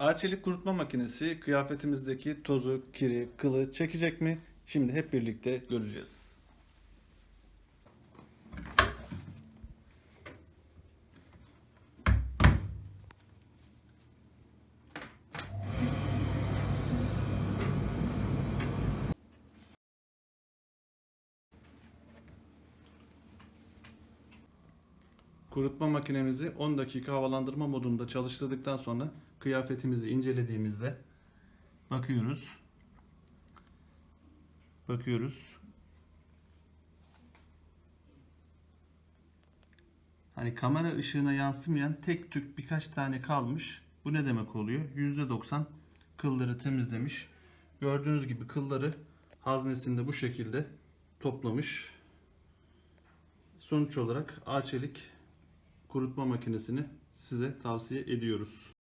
Arçelik kurutma makinesi kıyafetimizdeki tozu, kiri, kılı çekecek mi? Şimdi hep birlikte göreceğiz. Kurutma makinemizi 10 dakika havalandırma modunda çalıştırdıktan sonra kıyafetimizi incelediğimizde bakıyoruz. Bakıyoruz. Hani kamera ışığına yansımayan tek tük birkaç tane kalmış. Bu ne demek oluyor? %90 kılları temizlemiş. Gördüğünüz gibi kılları haznesinde bu şekilde toplamış. Sonuç olarak Arçelik kurutma makinesini size tavsiye ediyoruz.